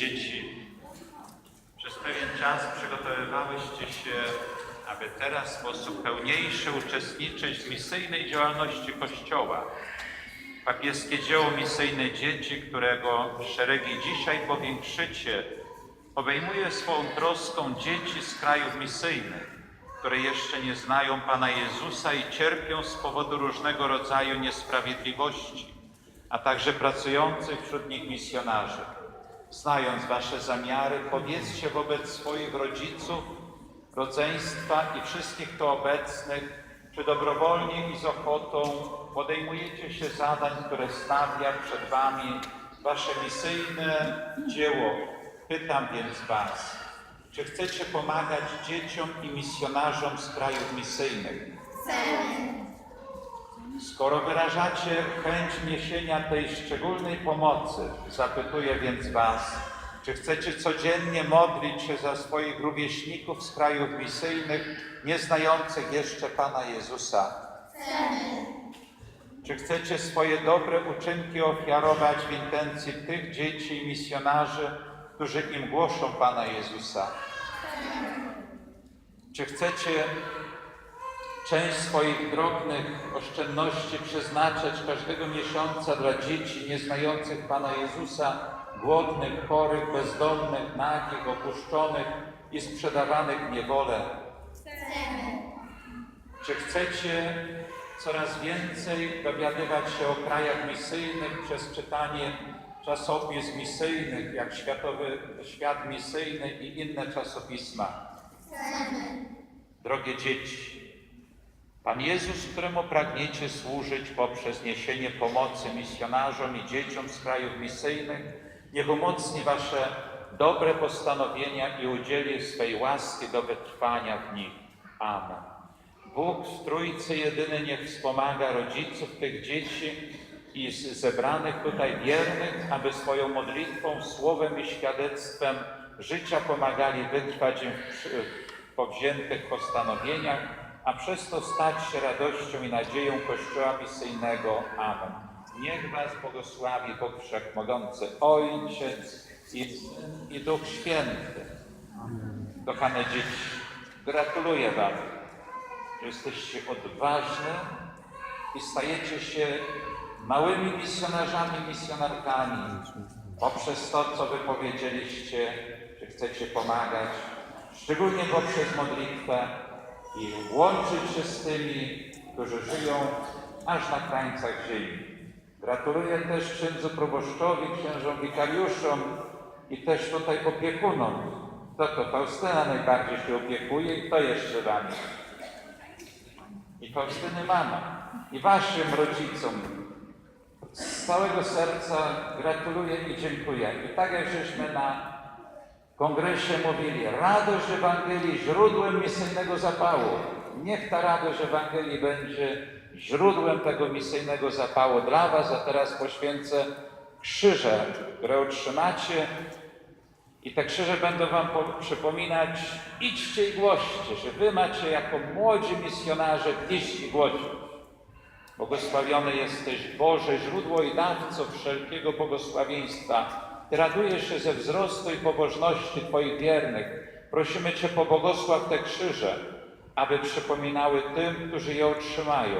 dzieci, przez pewien czas przygotowywałyście się, aby teraz w sposób pełniejszy uczestniczyć w misyjnej działalności Kościoła. Papieskie dzieło misyjne dzieci, którego szeregi dzisiaj powiększycie, obejmuje swą troską dzieci z krajów misyjnych, które jeszcze nie znają Pana Jezusa i cierpią z powodu różnego rodzaju niesprawiedliwości, a także pracujących wśród nich misjonarzy. Znając Wasze zamiary, powiedzcie wobec swoich rodziców, rodzeństwa i wszystkich tu obecnych, czy dobrowolnie i z ochotą podejmujecie się zadań, które stawia przed Wami Wasze misyjne dzieło. Pytam więc Was, czy chcecie pomagać dzieciom i misjonarzom z krajów misyjnych? Skoro wyrażacie chęć niesienia tej szczególnej pomocy, zapytuję więc Was, czy chcecie codziennie modlić się za swoich rówieśników z krajów misyjnych, nie znających jeszcze Pana Jezusa? Czy chcecie swoje dobre uczynki ofiarować w intencji tych dzieci i misjonarzy, którzy im głoszą Pana Jezusa? Czy chcecie część swoich drobnych oszczędności przeznaczać każdego miesiąca dla dzieci nieznających Pana Jezusa, głodnych, chorych, bezdomnych, nagich, opuszczonych i sprzedawanych w niewolę? Czy chcecie coraz więcej dowiadywać się o krajach misyjnych przez czytanie czasopism misyjnych, jak Światowy Świat Misyjny i inne czasopisma? Drogie dzieci, Pan Jezus, któremu pragniecie służyć poprzez niesienie pomocy misjonarzom i dzieciom z krajów misyjnych, niech umocni Wasze dobre postanowienia i udzieli swej łaski do wytrwania w nich. Amen. Bóg w Trójcy Jedyny niech wspomaga rodziców tych dzieci i zebranych tutaj wiernych, aby swoją modlitwą, słowem i świadectwem życia pomagali wytrwać w powziętych postanowieniach, a przez to stać się radością i nadzieją Kościoła Misyjnego. Amen. Niech Was błogosławi Bóg Wszechmogący, Ojciec i i Duch Święty. Kochane dzieci, gratuluję Wam, że jesteście odważne i stajecie się małymi misjonarzami, misjonarkami poprzez to, co Wy powiedzieliście, że chcecie pomagać, szczególnie poprzez modlitwę i łączyć się z tymi, którzy żyją aż na krańcach ziemi. Gratuluję też księdzu proboszczowi, księżom wikariuszom i też tutaj opiekunom. Kto to? Faustyna najbardziej się opiekuje i kto jeszcze wami? I Faustyny mama. I waszym rodzicom z całego serca gratuluję i dziękuję. I tak jak żeśmy na kongresie mówili, radość Ewangelii źródłem misyjnego zapału. Niech ta radość Ewangelii będzie źródłem tego misyjnego zapału dla Was, a teraz poświęcę krzyże, które otrzymacie i te krzyże będą Wam po- przypominać, idźcie i głoście, że Wy macie jako młodzi misjonarze iść i głosić. Błogosławiony jesteś Boże, źródło i dawco wszelkiego błogosławieństwa. Ty radujesz się ze wzrostu i pobożności Twoich wiernych. Prosimy Cię, pobłogosław te krzyże, aby przypominały tym, którzy je otrzymają.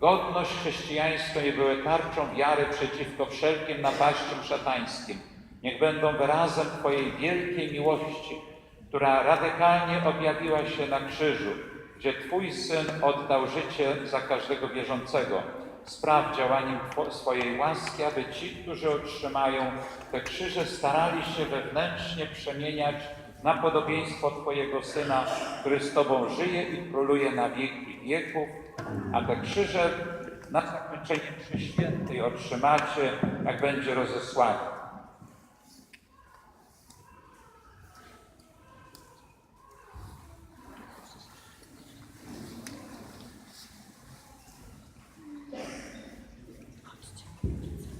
Godność chrześcijańska nie były tarczą wiary przeciwko wszelkim napaściom szatańskim. Niech będą wyrazem Twojej wielkiej miłości, która radykalnie objawiła się na krzyżu, gdzie Twój Syn oddał życie za każdego wierzącego. Spraw działaniem swojej łaski, aby ci, którzy otrzymają te krzyże, starali się wewnętrznie przemieniać na podobieństwo Twojego Syna, który z Tobą żyje i króluje na wieki wieków, a te krzyże na zakończenie mszy świętej otrzymacie, jak będzie rozesłanie.